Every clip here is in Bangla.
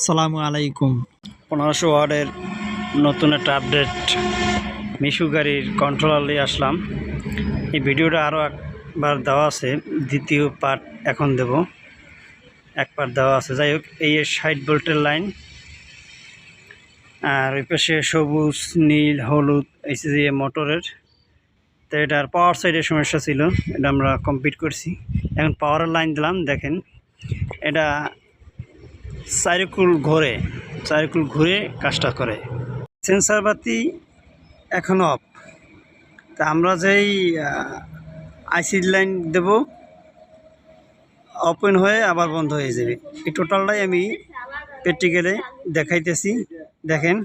আসসালামু আলাইকুম। পনেরোশো ওয়ার্ডের নতুন একটা আপডেট মিশু গাড়ির কন্ট্রোলার নিয়ে আসলাম। এই ভিডিওটা আরও একবার দেওয়া আছে, দ্বিতীয় পার্ট এখন দেব। এক পার্ট দেওয়া আছে। যাই হোক, এই ষাট ভোল্টের লাইন আর ওই পাশে সবুজ, নীল, হলুদ, এই যে মোটরের তো এটার পাওয়ার সাইডের সমস্যা ছিল, এটা আমরা কমপ্লিট করছি। এখন পাওয়ারের লাইন দিলাম, দেখেন। এটা সাইকেল ঘোরে সাইকেল ঘুরে কাজটা করে। সেন্সার বাতি এখনও অফ তা আমরা যেই আইসি লাইন দেব ওপেন হয়ে আবার বন্ধ হয়ে যাবে। এই টোটালটাই আমি প্র্যাকটিক্যালে দেখাইতেছি। দেখেন।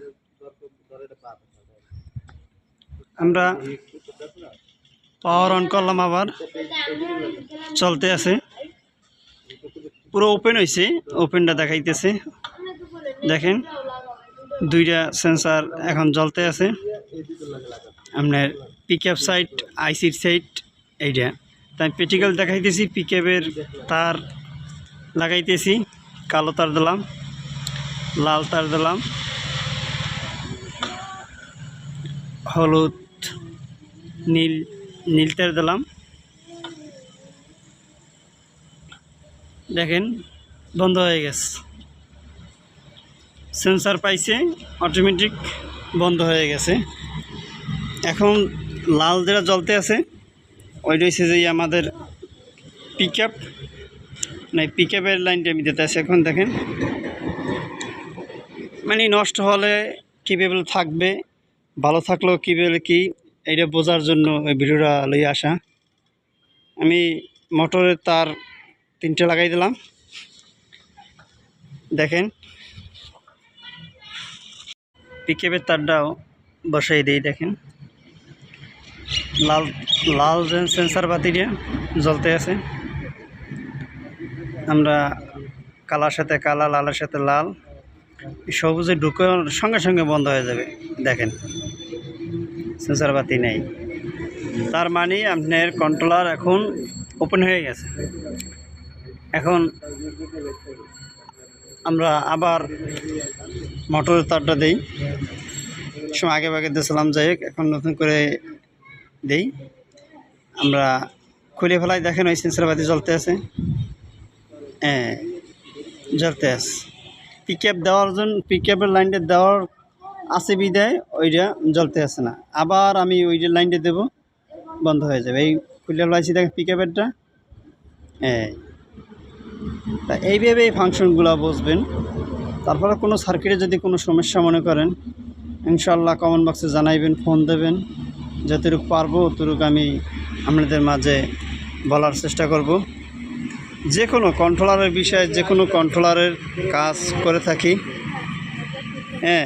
আমরা পাওয়ার অন করলাম আবার। চলতে আছে। পুরো ওপেন হয়েছে ওপেনটা দেখাইতেছে। দেখেন, দুইটা সেন্সার এখন জ্বলতে আছে। আপনার পিক আপ সাইট আইসির সাইট এইটা। তাই প্র্যাকটিক্যাল দেখাইতেছি পিক আপের তার লাগাইতেছি, কালো তার দিলাম, লাল তার দিলাম, হলুদ, নীল নীল তার দিলাম। দেখেন, বন্ধ হয়ে গেছে। সেন্সার পাইছে, অটোমেটিক বন্ধ হয়ে গেছে। এখন লাল যেটা জ্বলতে আছে, ওইটা হচ্ছে যে আমাদের পিক আপ না পিক আপের লাইনটা আমি দিতে আছে এখন, দেখেন। মানে নষ্ট হলে কীভাবে থাকবে, ভালো থাকলেও কীভাবে কি, এইটা বোঝার জন্য ওই ভিডিওটা লইয়ে আসা। আমি মোটরের তার তিনটে লাগাই দিলাম। দেখেন। পিকেপের তারটাও বসাই দিই, দেখেন। লাল লাল সেন্সার বাতিটা জ্বলতে আছে। আমরা কালার সাথে কালা লালের সাথে লাল। সবুজে ঢুকে সঙ্গে সঙ্গে বন্ধ হয়ে যাবে, দেখেন। সেন্সার বাতি নেই। তার মানে আপনার কন্ট্রোলার এখন ওপেন হয়ে গেছে। এখন আমরা আবার মোটরের তারটা দেই। সময় আগে আগে দিয়েছিলাম, যাই হোক, এখন নতুন করে দেই। আমরা খুলে ফেলাই, দেখেন ওই সেন্সার বাতি জ্বলতে আছে। হ্যাঁ জ্বলতে আছে। পিক দেওয়ার জন্য পিক লাইনটা দেওয়ার আছে বিদায়, ওইটা জ্বলতে আছে না। আবার আমি ওইটা লাইনটা দেবো, বন্ধ হয়ে যাবে। এই খুলে ফেলাইছি, দেখেন পিক হ্যাঁ। তা এইভাবে এই ফাংশনগুলো বুঝবেন তারপরে কোনো সার্কিটে যদি কোনো সমস্যা মনে করেন ইনশাল্লাহ কমেন্ট বক্সে জানাইবেন, ফোন দেবেন। যতটুকু পারব অতটুকু আমি আপনাদের মাঝে বলার চেষ্টা করব। যে কোনো কন্ট্রোলারের বিষয়ে, যে কোনো কন্ট্রোলারের কাজ করে থাকি। হ্যাঁ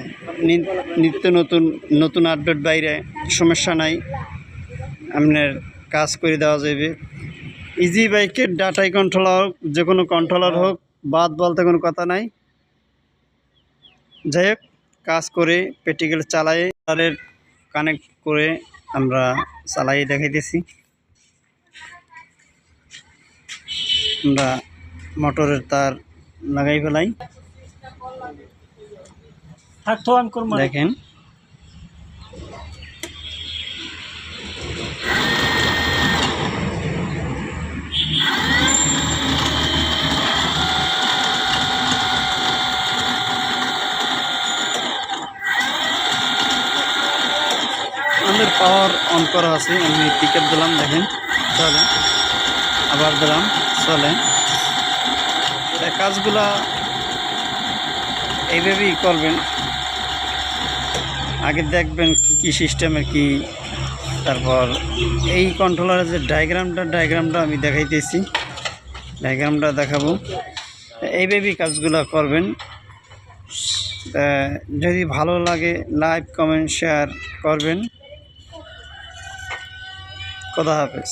নিত্য নতুন নতুন আপডেট বাইরে সমস্যা নাই। আপনার কাজ করে দেওয়া যাবে ইজি বাইকের ডাটাই কন্ট্রোলার হোক যে কোনো কন্ট্রোলার হোক বাদ বলতে কোনো কথা নাই। যাই হোক কাজ করে প্র্যাকটিক্যাল চালাই তারের কানেক্ট করে আমরা চালাই দেখাইতেছি। আমরা মোটরের তার লাগাই ফেলাই। দেখেন। আমাদের পাওয়ার অন করা আছে। আমি আপ দিলাম, দেখেন। চলে আবার দিলাম। চলে কাজগুলা এইভাবেই করবেন। আগে দেখবেন কি কি সিস্টেমের কি। তারপর এই কন্ট্রোলারের যে ডায়াগ্রামটা ডায়াগ্রামটা আমি দেখাইতেছি। ডায়াগ্রামটা দেখাবো। এইভাবেই কাজগুলো করবেন। যদি ভালো লাগে লাইক কমেন্ট শেয়ার করবেন। খোদা হাফেজ।